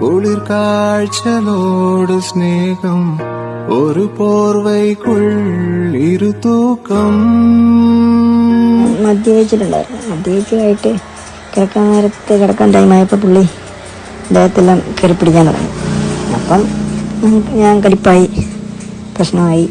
കുളിർ കാഴ്ചലോട് സ്നേഹം ഒരു പോർവൈക്കുള്ളിരു തൂക്കം. മദ്യപിച്ചിട്ടുണ്ടായിരുന്നു. മദ്യപിച്ചായിട്ട് കിടക്കാൻ നേരത്ത് കിടക്കാൻ ടൈമായപ്പോൾ പുള്ളി ദേഹത്തെല്ലാം കയറി പിടിക്കാൻ തുടങ്ങി. അപ്പം ഞാൻ കടിപ്പായി പ്രശ്നമായി.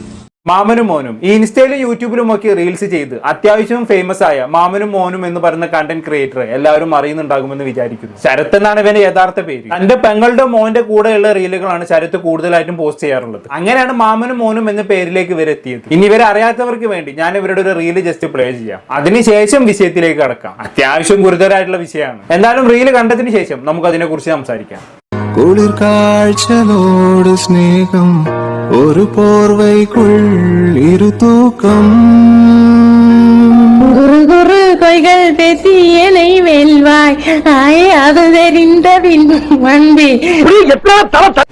മാമനും മോനും. ഇൻസ്റ്റയിലും യൂട്യൂബിലും ഒക്കെ റീൽസ് ചെയ്ത് അത്യാവശ്യം ഫേമസ് ആയ മാമനും മോനും എന്ന് പറയുന്ന കണ്ടന്റ് ക്രിയേറ്റർ എല്ലാവരും അറിയുന്നുണ്ടാകുമെന്ന് വിചാരിക്കുന്നു. ശരത് എന്നാണ് ഇവന്റെ യഥാർത്ഥ പേര്. തന്റെ പെങ്ങളുടെ മോന്റെ കൂടെയുള്ള റീലുകളാണ് ശരത്ത് കൂടുതലായിട്ടും പോസ്റ്റ് ചെയ്യാറുള്ളത്. അങ്ങനെയാണ് മാമനും മോനും എന്ന പേരിലേക്ക് ഇവരെത്തിയത്. ഇനി ഇവരെ അറിയാത്തവർക്ക് വേണ്ടി ഞാൻ ഇവരുടെ ഒരു റീൽ ജസ്റ്റ് പ്ലേ ചെയ്യാം. അതിനുശേഷം വിഷയത്തിലേക്ക് കടക്കാം. അത്യാവശ്യം ഗുരുതരമായിട്ടുള്ള വിഷയമാണ്. എന്തായാലും റീൽ കണ്ടതിന് ശേഷം നമുക്ക് അതിനെ കുറിച്ച് സംസാരിക്കാം. குளிர்காய்ச்சலோடு ஸ்நேகம் ஒரு போர்வைக்குள் இரு தூக்கம். கொய்கள் பேசி என்னை வெல்வாய் ஆயே அது தெரிந்த பின் அன்பே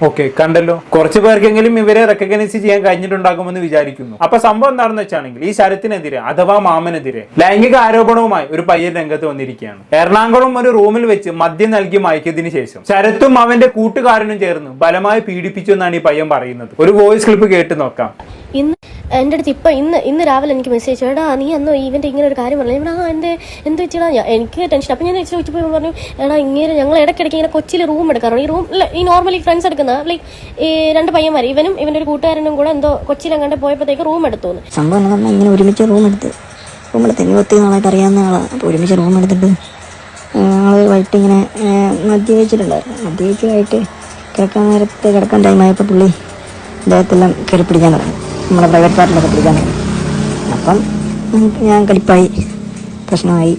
ഓക്കെ കണ്ടല്ലോ കുറച്ച് പേർക്കെങ്കിലും ഇവരെ റെക്കഗ്നൈസ് ചെയ്യാൻ കഴിഞ്ഞിട്ടുണ്ടാകുമെന്ന് വിചാരിക്കുന്നു അപ്പൊ സംഭവം എന്താണെന്ന് വെച്ചാണെങ്കിൽ ഈ ശരത്തിനെതിരെ അഥവാ മാമനെതിരെ ലൈംഗിക ആരോപണവുമായി ഒരു പയ്യൻ രംഗത്ത് വന്നിരിക്കുകയാണ് എറണാകുളം ഒരു റൂമിൽ വെച്ച് മദ്യം നൽകി മയക്കിയതിനു ശേഷം ശരത്തും അവന്റെ കൂട്ടുകാരനും ചേർന്ന് ബലമായി പീഡിപ്പിച്ചു എന്നാണ് ഈ പയ്യൻ പറയുന്നത് ഒരു വോയിസ് ക്ലിപ്പ് കേട്ട് നോക്കാം ഇന്ന് എന്റെ അടുത്ത് ഇപ്പം ഇന്ന് ഇന്ന് രാവിലെ എനിക്ക് മെസ്സേജ് എടാ നീ അന്ന് ഇവന്റെ ഇങ്ങനെ ഒരു കാര്യം പറഞ്ഞു? ഇവിടെ ആ എന്ത് എന്ത് വെച്ചാ എനിക്ക് ടെൻഷൻ അപ്പം ഞാൻ ചോദിച്ചപ്പോൾ പറഞ്ഞു എടാ ഇങ്ങനെ ഞങ്ങൾ ഇടയ്ക്കിടയ്ക്ക് ഇങ്ങനെ കൊച്ചിയിൽ റൂം എടുക്കാറുണ്ട്. ഈ റൂം ഈ നോർമലി ഫ്രണ്ട്സ് എടുക്കുന്ന ലൈക്ക് ഈ രണ്ട് പയ്യന്മാർ ഇവനും ഇവന്റെ ഒരു കൂട്ടുകാരനും കൂടെ എന്തോ കൊച്ചിയിൽ അങ്ങോട്ട് പോയപ്പോഴത്തേക്ക് റൂം എടുത്തു സംഭവം ഇങ്ങനെ ഒരുമിച്ച് റൂം എടുത്ത്. റൂം എടുത്ത് എനിക്ക് ഒത്തിരി നാളായിട്ട് അറിയാവുന്ന ആളാണ് അപ്പോൾ ഒരുമിച്ച് റൂം എടുത്തിട്ട് ഞങ്ങൾ വൈകിട്ട് ഇങ്ങനെ മദ്യപിച്ചിട്ടുണ്ടായിരുന്നു മദ്യപിച്ചായിട്ട് കിടക്കാൻ നേരത്തെ കിടക്കാൻ ടൈമായപ്പോൾ പുള്ളി ദേഹത്തെല്ലാം കയറി പിടിക്കാൻ തുടങ്ങി. നമ്മുടെ പ്രൈവറ്റ് പാർട്ടിലൊക്കെ പിടിക്കാൻ. അപ്പം ഞാൻ കലിപ്പായി പ്രശ്നമായി.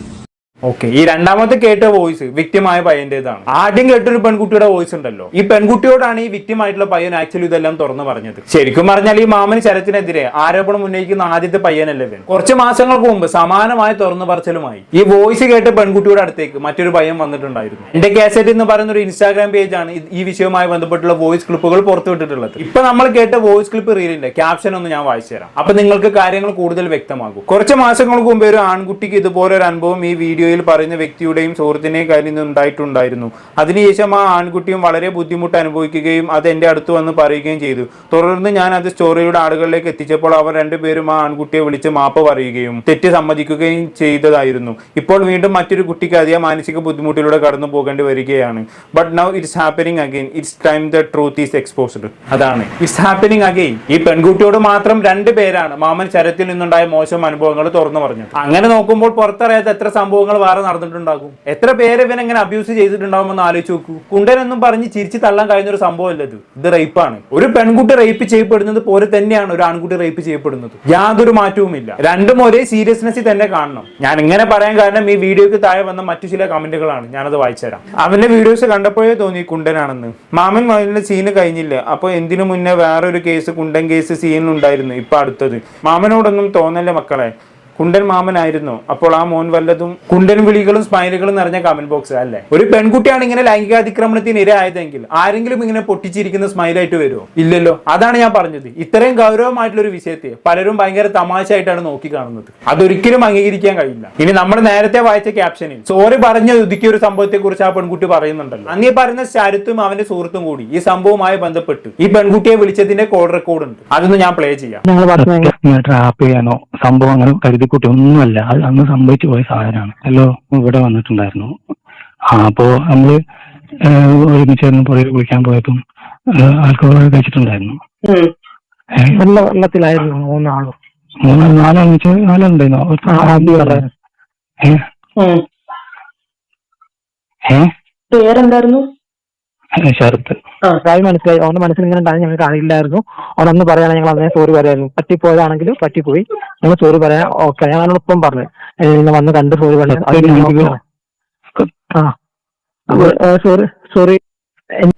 ഓക്കെ ഈ രണ്ടാമത്തെ കേട്ട വോയിസ് വ്യക്തിമായ പയ്യന്റേതാണ്. ആദ്യം കേട്ടൊരു പെൺകുട്ടിയുടെ വോയിസ് ഉണ്ടല്ലോ. ഈ പെൺകുട്ടിയോടാണ് ഈ വ്യക്തിമായിട്ടുള്ള പയ്യൻ ആക്ച്വലി ഇതെല്ലാം തുറന്നു പറഞ്ഞത്. ശരിക്കും പറഞ്ഞാൽ ഈ മാമന് ശരത്തിനെതിരെ ആരോപണം ഉന്നയിക്കുന്ന ആദ്യത്തെ പയ്യനല്ലേ വേണം കുറച്ച് മാസങ്ങൾക്ക് മുമ്പ് സമാനമായ തുറന്നു പറച്ചിലുമായി ഈ വോയിസ് കേട്ട പെൺകുട്ടിയുടെ അടുത്തേക്ക് മറ്റൊരു പയ്യൻ വന്നിട്ടുണ്ടായിരുന്നു. എന്റെ കാസറ്റ് എന്ന് പറയുന്ന ഒരു ഇൻസ്റ്റാഗ്രാം പേജാണ് ഈ വിഷയവുമായി ബന്ധപ്പെട്ടുള്ള വോയിസ് ക്ലിപ്പുകൾ പുറത്തുവിട്ടിട്ടുള്ളത് ഇപ്പൊ നമ്മൾ കേട്ട വോയിസ് ക്ലിപ്പ് റീലിന്റെ ക്യാപ്ഷൻ ഒന്ന് ഞാൻ വായിച്ചു തരാം. അപ്പൊ നിങ്ങൾക്ക് കാര്യങ്ങൾ കൂടുതൽ വ്യക്തമാകും. കുറച്ച് മാസങ്ങൾക്ക് മുമ്പ് ഒരു ആൺകുട്ടിക്ക് ഇതുപോലെ ഒരു അനുഭവം ഈ വീഡിയോയിൽ പറയുന്ന വ്യക്തിയുടെയും സുഹൃത്തിന്റെയും കയ്യിൽ നിന്ന് ഉണ്ടായിട്ടുണ്ടായിരുന്നു. അതിനുശേഷം ആ ആൺകുട്ടിയും വളരെ ബുദ്ധിമുട്ട് അനുഭവിക്കുകയും അത് എന്റെ അടുത്ത് വന്ന് പറയുകയും ചെയ്തു. തുടർന്ന് ഞാൻ അത് സ്റ്റോറിയുടെ ആളുകളിലേക്ക് എത്തിച്ചപ്പോൾ അവർ രണ്ടുപേരും ആ ആൺകുട്ടിയെ വിളിച്ച് മാപ്പ് പറയുകയും തെറ്റ് സമ്മതിക്കുകയും ചെയ്തതായിരുന്നു. ഇപ്പോൾ വീണ്ടും മറ്റൊരു കുട്ടിക്ക് അതേ മാനസിക ബുദ്ധിമുട്ടിലൂടെ കടന്നു പോകേണ്ടി വരികയാണ്. But now it's happening again it's time the truth is exposed അതാണ്. ഇറ്റ്സ് ഹാപ്പനിങ് അഗെയിൻ ഈ പെൺകുട്ടിയോട് മാത്രം രണ്ട് പേരാണ്. മാമൻ ശരത്തിൽ നിന്നുണ്ടായ മോശം അനുഭവങ്ങൾ തുറന്നു പറഞ്ഞത്. അങ്ങനെ നോക്കുമ്പോൾ പുറത്തറിയാത്ത എത്ര സംഭവങ്ങൾ വേറെ നടന്നിട്ടുണ്ടാകും. എത്ര പേര് ഇവൻ എങ്ങനെ അബ്യൂസ് ചെയ്തിട്ടുണ്ടാവുമെന്ന് ആലോചിച്ച് നോക്കൂ. കുണ്ടനെന്നും പറഞ്ഞ് ചിരിച്ച് തള്ളാൻ കഴിയുന്ന ഒരു സംഭവമല്ല ഇത്. ഇത് റേപ്പാണ് ഒരു പെൺകുട്ടി റേപ്പ് ചെയ്യപ്പെടുന്നത് പോലെ തന്നെയാണ് ഒരു ആൺകുട്ടി റേപ്പ് ചെയ്യപ്പെടുന്നത്. യാതൊരു മാറ്റവുമില്ല. രണ്ടും ഒരേ സീരിയസ്നെസ്സിൽ തന്നെ കാണണം. ഞാൻ ഇങ്ങനെ പറയാൻ കാരണം ഈ വീഡിയോക്ക് താഴെ വന്ന മറ്റു ചില കമന്റുകളാണ്. ഞാനത് വായിച്ചുതരാം അവന്റെ വീഡിയോസ് കണ്ടപ്പോഴേ തോന്നി കുണ്ടനാണെന്ന്. മാമൻ മകനിലെ സീന് കഴിഞ്ഞില്ല. അപ്പൊ എന്തിനു മുന്നേ വേറൊരു കേസ് കുണ്ടൻ കേസ് സീനിലുണ്ടായിരുന്നു ഇപ്പൊ അടുത്തത്. മാമനോടൊന്നും തോന്നല്ലേ മക്കളെ. കുണ്ടൻ മാമനായിരുന്നു. അപ്പോൾ ആ മോൻ വല്ലതും കുണ്ടൻ വിളികളും സ്മൈലുകളും നിറഞ്ഞ കമന്റ് ബോക്സ് അല്ലേ? ഒരു പെൺകുട്ടിയാണ് ഇങ്ങനെ ലൈംഗികാതിക്രമണത്തിന് ഇരയായതെങ്കിൽ ആരെങ്കിലും ഇങ്ങനെ പൊട്ടിച്ചിരിക്കുന്ന സ്മൈലായിട്ട് വരുമോ ഇല്ലല്ലോ. അതാണ് ഞാൻ പറഞ്ഞത്. ഇത്രയും ഗൗരവമായിട്ടുള്ള ഒരു വിഷയത്തെ പലരും ഭയങ്കര തമാശയായിട്ടാണ് നോക്കി കാണുന്നത് അതൊരിക്കലും അംഗീകരിക്കാൻ കഴിയില്ല. ഇനി നമ്മൾ നേരത്തെ വായിച്ച ക്യാപ്ഷനിൽ സോറി പറഞ്ഞ ഒതുക്കിയ ഒരു സംഭവത്തെ കുറിച്ച് ആ പെൺകുട്ടി പറയുന്നുണ്ടല്ലോ. അങ്ങനെ പറയുന്ന ശരത്തും അവന്റെ സുഹൃത്തും കൂടി ഈ സംഭവവുമായി ബന്ധപ്പെട്ട് ഈ പെൺകുട്ടിയെ വിളിച്ചതിന്റെ കോൾ റെക്കോർഡ് ഉണ്ട്. അതൊന്ന് ഞാൻ പ്ലേ ചെയ്യാം. സംഭവം അങ്ങനെ കരുതിക്കുട്ടി ഒന്നുമല്ല അത് അന്ന് സംഭവിച്ചു പോയ സാധനമാണ് ഹലോ ഇവിടെ വന്നിട്ടുണ്ടായിരുന്നു. ആ അപ്പോ നമ്മൾ ഒരുമിച്ച് പുറകെ കുളിക്കാൻ പോയപ്പം ആൽക്കഹോൾ കഴിച്ചിട്ടുണ്ടായിരുന്നു. നല്ല വെള്ള വെള്ളത്തിലായിരുന്നു മൂന്നാളും. മൂന്ന് നാലാണെന്ന് വെച്ചാൽ നാലുണ്ടായിരുന്നു. ഏ? ഏ? പേരെന്തായിരുന്നു? ശരത്ത് കാര്യം മനസ്സിലായി. അവന്റെ മനസ്സിൽ ഇങ്ങനെ ഉണ്ടായി ഞങ്ങൾക്ക് അറിയില്ലായിരുന്നു. അവനൊന്ന് പറയാനാണ് ഞങ്ങൾ അതിനെ സോറി പറയായിരുന്നു. പറ്റിപ്പോയതാണെങ്കിലും പറ്റിപ്പോയി. ഞങ്ങൾ സോറി പറയാൻ ഓക്കെ. ഞാൻ അവനോട് ഇപ്പം പറഞ്ഞു ഇന്ന് വന്ന് കണ്ട് സോറി പറഞ്ഞു ആ. സോറി സോറി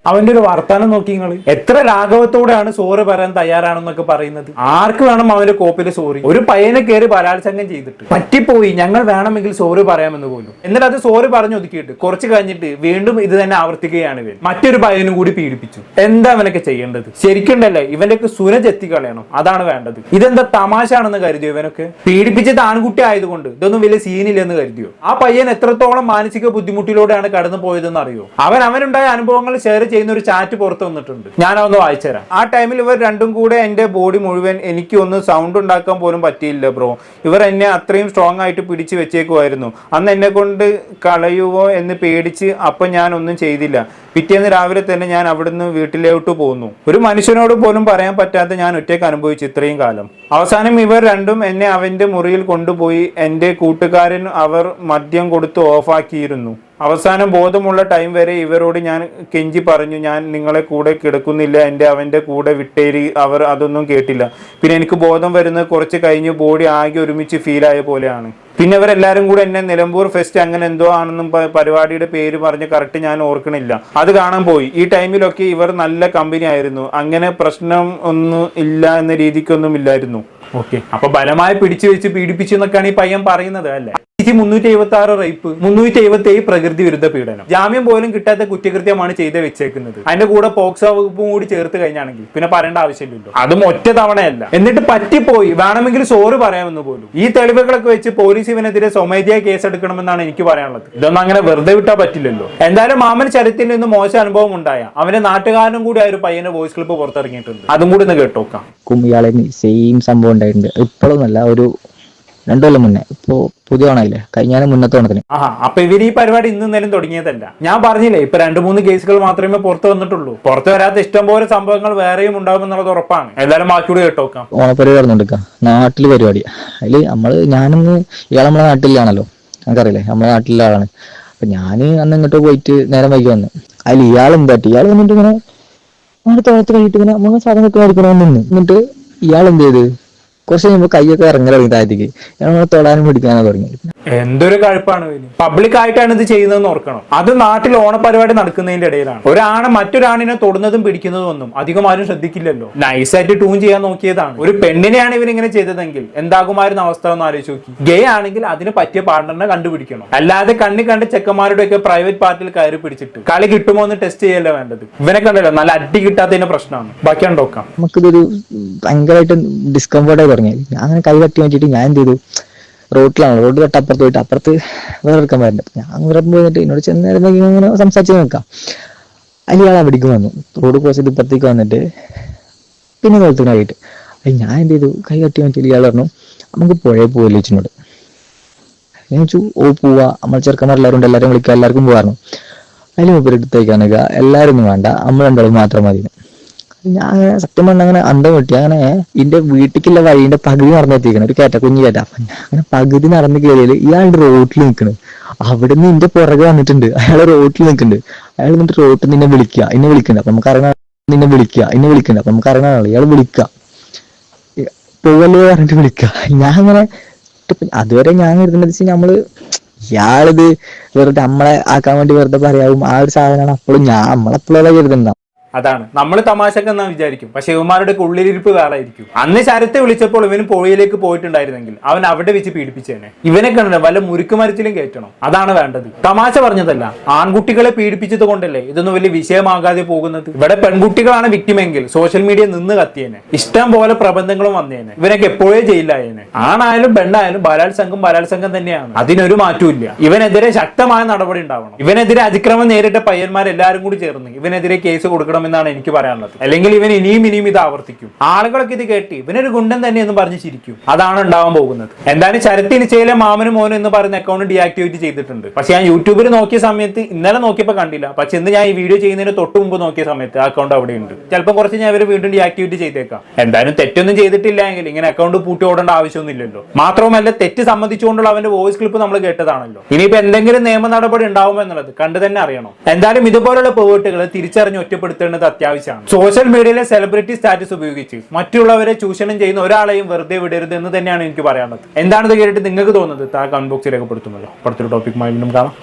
അവന്റെ ഒരു വർത്താനം നോക്കി നിങ്ങൾ എത്ര രാഘവത്തോടെയാണ് സോറി പറയാൻ തയ്യാറാണെന്നൊക്കെ പറയുന്നത്. ആർക്ക് വേണം അവന്റെ കോപ്പിൽ സോറി? ഒരു പയ്യനെ കയറി ബലാത്സംഗം ചെയ്തിട്ട്. പറ്റിപ്പോയി ഞങ്ങൾ വേണമെങ്കിൽ സോറി പറയാമെന്ന് പോലും. എന്നിട്ട് അത് സോറി പറഞ്ഞു ഒതുക്കിയിട്ട് കുറച്ച് കഴിഞ്ഞിട്ട് വീണ്ടും ഇത് തന്നെ ആവർത്തിക്കുകയാണ് ഇവൻ. മറ്റൊരു പയ്യനും കൂടി പീഡിപ്പിച്ചു. എന്താ അവനൊക്കെ ചെയ്യേണ്ടത്? ശരിക്കുണ്ടല്ലേ ഇവന്റെയൊക്കെ സുരജ് എത്തിക്കളയണം അതാണ് വേണ്ടത്. ഇതെന്താ തമാശ ആണെന്ന് കരുതിയോ ഇവനൊക്കെ? പീഡിപ്പിച്ചത് ആൺകുട്ടി ആയതുകൊണ്ട് ഇതൊന്നും വലിയ സീനില്ലെന്ന് കരുതിയോ? ആ പയ്യൻ എത്രത്തോളം മാനസിക ബുദ്ധിമുട്ടിലൂടെയാണ് കടന്നു പോയതെന്ന് അറിയോ അവൻ അവനുണ്ടായ അനുഭവങ്ങൾ ഷെയർ ചെയ്യുന്ന ഒരു ചാറ്റ് പുറത്ത് വന്നിട്ടുണ്ട്. ഞാൻ അതൊന്ന് വായിച്ചു തരാം ആ ടൈമിൽ ഇവർ രണ്ടും കൂടെ എന്റെ ബോഡി മുഴുവൻ എനിക്ക് ഒന്ന് സൗണ്ട് ഉണ്ടാക്കാൻ പോലും പറ്റിയില്ല ബ്രോ ഇവർ എന്നെ അത്രയും സ്ട്രോങ് ആയിട്ട് പിടിച്ചു വെച്ചേക്കുമായിരുന്നു അന്ന് എന്നെ കൊണ്ട് കളയുവോ എന്ന് പേടിച്ച് അപ്പം ഞാൻ ഒന്നും ചെയ്തില്ല. പിറ്റേന്ന് രാവിലെ തന്നെ ഞാൻ അവിടുന്ന് വീട്ടിലോട്ട് പോകുന്നു ഒരു മനുഷ്യനോട് പോലും പറയാൻ പറ്റാത്ത ഞാൻ ഒറ്റയ്ക്ക് അനുഭവിച്ചു ഇത്രയും കാലം. അവസാനം ഇവർ രണ്ടും എന്നെ അവന്റെ മുറിയിൽ കൊണ്ടുപോയി എന്റെ കൂട്ടുകാരൻ അവർ മദ്യം കൊടുത്ത് ഓഫാക്കിയിരുന്നു അവസാനം ബോധമുള്ള ടൈം വരെ ഇവരോട് ഞാൻ കെഞ്ചി പറഞ്ഞു ഞാൻ നിങ്ങളെ കൂടെ കിടക്കുന്നില്ല എന്റെ അവന്റെ കൂടെ വിട്ടേരി അവർ അതൊന്നും കേട്ടില്ല. പിന്നെ എനിക്ക് ബോധം വരുന്നത് കുറച്ച് കഴിഞ്ഞ് ബോഡി ആകെ ഒരുമിച്ച് ഫീലായ പോലെയാണ്. പിന്നെ അവരെല്ലാവരും കൂടെ എന്നെ നിലമ്പൂർ ഫെസ്റ്റ് അങ്ങനെ എന്തോ ആണെന്നും പരിപാടിയുടെ പേര് പറഞ്ഞ് കറക്റ്റ് ഞാൻ ഓർക്കണില്ല. അത് കാണാൻ പോയി. ഈ ടൈമിലൊക്കെ ഇവർ നല്ല കമ്പനി ആയിരുന്നു. അങ്ങനെ പ്രശ്നം ഒന്നും ഇല്ല എന്ന രീതിക്കൊന്നും ഇല്ലായിരുന്നു. ഓക്കെ അപ്പൊ ബലമായി പിടിച്ചു വെച്ച് പീഡിപ്പിച്ചു എന്നൊക്കെയാണ് ഈ പയ്യൻ പറയുന്നത് അല്ലേ? മുന്നൂറ്റി എഴുപത്തി ആറ് റേപ്പ് മുന്നൂറ്റി എഴുപത്തി ഏഴ് പ്രകൃതി വിരുദ്ധ പീഡനം. ജാമ്യം പോലും കിട്ടാത്ത കുറ്റകൃത്യമാണ് ചെയ്ത് വെച്ചേക്കുന്നത്. അതിന്റെ കൂടെ പോക്സോ വകുപ്പും കൂടി ചേർത്ത് കഴിഞ്ഞാണെങ്കിൽ പിന്നെ പറയേണ്ട ആവശ്യമില്ലല്ലോ. അതും ഒറ്റ തവണയല്ല. എന്നിട്ട് പറ്റിപ്പോയി. വേണമെങ്കിൽ സോറി പറയാമെന്ന് പോലും. ഈ തെളിവുകളൊക്കെ വെച്ച് പോലീസ് ഇവനെതിരെ സ്വമേധയാ കേസെടുക്കണമെന്നാണ് എനിക്ക് പറയാനുള്ളത്. ഇതൊന്നും അങ്ങനെ വെറുതെ വിട്ടാ പറ്റില്ലല്ലോ. എന്തായാലും മാമൻ ചരിത്തിൽ നിന്ന് മോശം അനുഭവം ഉണ്ടായ അവന്റെ നാട്ടുകാരനും കൂടി ആ ഒരു പയ്യന്റെ വോയിസ് ക്ലിപ്പ് പുറത്തിറങ്ങിയിട്ടുണ്ട്. അതും കൂടി ഒന്ന് കേട്ടോക്കാം. കുമ്മിയാളെ സെയിം സംഭവം ഉണ്ടായിട്ടുണ്ട്. ഇപ്പോഴൊന്നല്ല ഒരു രണ്ടു കൊല്ലം മുന്നേ. ഇപ്പോ പുതിയ ഓണായില്ലേ കഴിഞ്ഞാലും മുന്നത്തെ ഓണത്തിന്. ആഹാ അപ്പൊ ഇവർ ഈ പരിപാടി ഇന്നും നേരം തുടങ്ങിയതല്ല. ഞാൻ പറഞ്ഞില്ലേ ഇപ്പൊ രണ്ടു മൂന്ന് കേസുകൾ മാത്രമേ പുറത്തു വന്നിട്ടുള്ളൂ. പുറത്തു വരാത്ത ഇഷ്ടംപോലെ സംഭവങ്ങൾ വേറെയും ഉണ്ടാകുമെന്നുള്ളത് ഉറപ്പാണ്. എന്തായാലും ബാക്കിയോട് കേട്ടോക്കാം ഓണപ്പരിപാടി നടന്നുകൊടുക്കുക നാട്ടിൽ പരിപാടി. അതിൽ നമ്മൾ ഞാനൊന്ന് ഇയാൾ നമ്മളെ നാട്ടിലാണല്ലോ നമുക്കറിയില്ലേ നമ്മളെ നാട്ടിലെ ആളാണ്. അപ്പൊ ഞാൻ അന്ന് ഇങ്ങോട്ട് പോയിട്ട് നേരം വൈകി വന്നു. അതിൽ ഇയാൾ എന്താട്ടി ഇയാൾ വന്നിട്ട് ഇങ്ങനെ നമ്മുടെ തോളത്ത് കഴിയിട്ട് ഇങ്ങനെ നമ്മളെ സാധനം കിട്ടുന്നു നിന്ന് എന്നിട്ട് ഇയാൾ എന്ത് ചെയ്ത്? കുറച്ച് കഴിയുമ്പോൾ കൈയൊക്കെ ഇറങ്ങി തുടങ്ങി താഴത്തേക്ക്. ഞങ്ങൾ തൊടാനും പിടിക്കാനോ തുടങ്ങി. എന്തൊരു കഴിപ്പാണ് പബ്ലിക് ആയിട്ടാണ് ഇത് ചെയ്യുന്നതെന്ന് ഓർക്കണം. അത് നാട്ടിൽ ഓണപരിപാടി നടക്കുന്നതിന്റെ ഇടയിലാണ്. ഒരാണ് മറ്റൊരാണിനെ തൊടുന്നതും പിടിക്കുന്നതും ഒന്നും അധികം ആരും ശ്രദ്ധിക്കില്ലല്ലോ. നൈസായിട്ട് ട്യൂൺ ചെയ്യാൻ നോക്കിയതാണ്. ഒരു പെണ്ണിനെയാണ് ഇവരിങ്ങനെ ചെയ്തതെങ്കിൽ എന്താകുമായിരുന്ന അവസ്ഥ എന്ന് ആലോചിച്ച് നോക്കി. ഗേ ആണെങ്കിൽ അതിന് പറ്റിയ പാർട്ണറിനെ കണ്ടുപിടിക്കണം. അല്ലാതെ കണ്ണി കണ്ട് ചെക്കന്മാരുടെ ഒക്കെ പ്രൈവറ്റ് പാർട്ടിയിൽ കയറി പിടിച്ചിട്ട് കളി കിട്ടുമോ എന്ന് ടെസ്റ്റ് ചെയ്യല്ല വേണ്ടത്? ഇവനെ കണ്ടല്ലോ നല്ല അടി കിട്ടാത്തതിന്റെ പ്രശ്നമാണ്. ബാക്കി നോക്കാം. നമുക്കിതൊരു ഭയങ്കരമായിട്ട് ഡിസ്കംഫർട്ടായി തുടങ്ങി. ഞാൻ അങ്ങനെ കൈ തട്ടി വേണ്ടിട്ട് ഞാൻ എന്ത് ചെയ്തു? റോട്ടിലാണ് റോഡ് തൊട്ട് അപ്പുറത്ത് പോയിട്ട് അപ്പുറത്ത് വേറെ എടുക്കാൻ പറ്റില്ല ഞാൻ വേറെ പോയിട്ട് എന്നോട് ചെന്ന് നേരം ഇങ്ങനെ സംസാരിച്ച് നിൽക്കാം അതിൽ ഇയാൾ അവിടേക്ക് വന്നു. റോഡ് ക്രോസ് ചെയ്ത് ഇപ്പുറത്തേക്ക് വന്നിട്ട് പിന്നെ കുളത്തിനായിട്ട് ഞാൻ എന്ത് ചെയ്തു? കൈ തട്ടി മാറ്റിയിട്ട് ഇയാൾ പറഞ്ഞു നമുക്ക് പുഴയിൽ പോകല്ലേ വെച്ചിനോട് ഞാൻ ഓ പോവാ. നമ്മൾ ചെറുക്കന്മാരെല്ലാവരും ഉണ്ട്. എല്ലാവരും വിളിക്കുക എല്ലാവർക്കും പോകാറുണ്ട് അതിൽ മൂപ്പര് എടുത്തേക്കാനുക എല്ലാവരും വേണ്ട. നമ്മൾ രണ്ടാളും മാത്രം മതി ഞാൻ അങ്ങനെ സത്യം പറഞ്ഞ അങ്ങനെ അന്തം വെട്ടി. അങ്ങനെ എന്റെ വീട്ടിലേക്കുള്ള വഴിന്റെ പകുതി നടന്നെത്തിക്കണം. ഒരു കേറ്റ കുഞ്ഞു കേറ്റ. അപ്പൊ ഞാൻ അങ്ങനെ പകുതി നടന്ന് കയറിയാൽ ഇയാളുടെ റോട്ടിൽ നിൽക്കണ് അവിടെ നിന്ന് എന്റെ പുറകെ വന്നിട്ടുണ്ട്. അയാൾ റോട്ടിൽ നിൽക്കുന്നുണ്ട് അയാൾ എന്നിട്ട് റോട്ടിൽ നിന്നെ വിളിക്കുക എന്നെ വിളിക്കണ്ട. അപ്പൊ നമുക്ക് അറിയണ നിന്നെ വിളിക്കുക എന്നെ വിളിക്കണ്ട. അപ്പൊ നമുക്ക് അറിയണ ഇയാൾ വിളിക്കുക പോവല്ലേ പറഞ്ഞിട്ട് വിളിക്കുക ഞാൻ അങ്ങനെ അതുവരെ ഞാൻ കരുതുന്നത് നമ്മൾ ഇയാളിത് വെറുതെ നമ്മളെ ആക്കാൻ വേണ്ടി വെറുതെ പറയാവും. ആ ഒരു സാധനമാണ് അപ്പോഴും ഞാൻ. നമ്മളെപ്പോഴും കരുതുന്ന അതാണ്. നമ്മൾ തമാശക്ക് എന്നാ വിചാരിക്കും? പക്ഷെ ഇവന്മാരുടെ ഉള്ളിലിരിപ്പ് വേറെ ആയിരിക്കും അന്ന് ശരത്തെ വിളിച്ചപ്പോൾ ഇവന് പുഴയിലേക്ക് പോയിട്ടുണ്ടായിരുന്നെങ്കിൽ അവൻ അവിടെ വെച്ച് പീഡിപ്പിച്ചേനെ. ഇവനെ കണ്ടത് വല്ല മുരുക്ക് മരത്തിലും കയറ്റണം. അതാണ് വേണ്ടത്. തമാശ പറഞ്ഞതല്ല. ആൺകുട്ടികളെ പീഡിപ്പിച്ചത് കൊണ്ടല്ലേ ഇതൊന്നും വലിയ വിഷയമാകാതെ പോകുന്നത്? ഇവിടെ പെൺകുട്ടികളാണ് വിക്ടിമെങ്കിൽ സോഷ്യൽ മീഡിയ നിന്ന് കത്തിയേനെ. ഇഷ്ടം പോലെ പ്രബന്ധങ്ങളും വന്നേനെ. ഇവനൊക്കെ എപ്പോഴേ ജയിലായേനെ ആണായാലും പെണ്ണായാലും ബലാത്സംഗം ബലാത്സംഗം തന്നെയാണ്. അതിനൊരു മാറ്റവും ഇല്ല ഇവനെതിരെ ശക്തമായ നടപടി ഉണ്ടാവണം. ഇവനെതിരെ അതിക്രമം നേരിട്ട പയ്യന്മാരെല്ലാരും കൂടി ചേർന്ന് ഇവനെതിരെ കേസ് കൊടുക്കണമെന്നാണ് എനിക്ക് പറയാനുള്ളത്. അല്ലെങ്കിൽ ഇവൻ ഇനിയും ഇനിയും ഇത് ആവർത്തിക്കും. ആളുകളൊക്കെ ഇത് കേട്ട് ഇവനൊരു ഗുണ്ടൻ തന്നെ എന്ന് പറഞ്ഞ് ചിരിക്കും. അതാണ് ഉണ്ടാവാൻ പോകുന്നത്. എന്തായാലും ശരത്തിന് ചെയ്യലെ മാമനും മോനും എന്ന് പറയുന്ന അക്കൗണ്ട് ഡീആക്ടിവേറ്റ് ചെയ്തിട്ടുണ്ട്. പക്ഷെ ഞാൻ യൂട്യൂബിൽ നോക്കിയ സമയത്ത് ഇന്നലെ നോക്കിയപ്പോൾ കണ്ടില്ല. പക്ഷെ ഇന്ന് ഞാൻ ഈ വീഡിയോ ചെയ്യുന്നതിന് തൊട്ട് മുമ്പ് നോക്കിയ സമയത്ത് അക്കൗണ്ട് അവിടെ ഉണ്ട് ചിലപ്പോൾ കുറച്ച് ഞാൻ ഇവർ വീണ്ടും ഡീആക്ടിവേറ്റ് ചെയ്തേക്കാം. എന്തായാലും തെറ്റൊന്നും ചെയ്തിട്ടില്ല എങ്കിൽ ഇങ്ങനെ അക്കൗണ്ട് പൂട്ടി ഓടേണ്ട ആവശ്യമൊന്നുമില്ലല്ലോ മാത്രവുമല്ല തെറ്റ് സംബന്ധിച്ചുകൊണ്ടുള്ള അവന്റെ വോയിസ് ക്ലിപ്പ് നമ്മൾ കേട്ടതാണല്ലോ. ഇനിയിപ്പോ എന്തെങ്കിലും നിയമ നടപടി ഉണ്ടാവുമോ എന്നുള്ളത് കണ്ടു തന്നെ അറിയണം. എന്തായാലും ഇതുപോലുള്ള പേവേട്ടുകൾ തിരിച്ചറിഞ്ഞ് ഒറ്റപ്പെടുത്തേണ്ടത് അത്യാവശ്യമാണ്. സോഷ്യൽ മീഡിയയിലെ സെലിബ്രിറ്റി സ്റ്റാറ്റസ് ഉപയോഗിച്ച് മറ്റുള്ളവരെ ചൂഷണം ചെയ്യുന്ന ഒരാളെയും വെറുതെ വിടരുത് എന്ന് തന്നെയാണ് എനിക്ക് പറയാനുള്ളത്. എന്താണെന്ന് കേട്ടിട്ട് നിങ്ങൾക്ക് തോന്നുന്നത്? താ കമന്റ് ബോക്സിൽ രേഖപ്പെടുത്തുമല്ലോ. അടുത്തൊരു ടോപ്പിക്കുമായി വീണ്ടും കാണാം.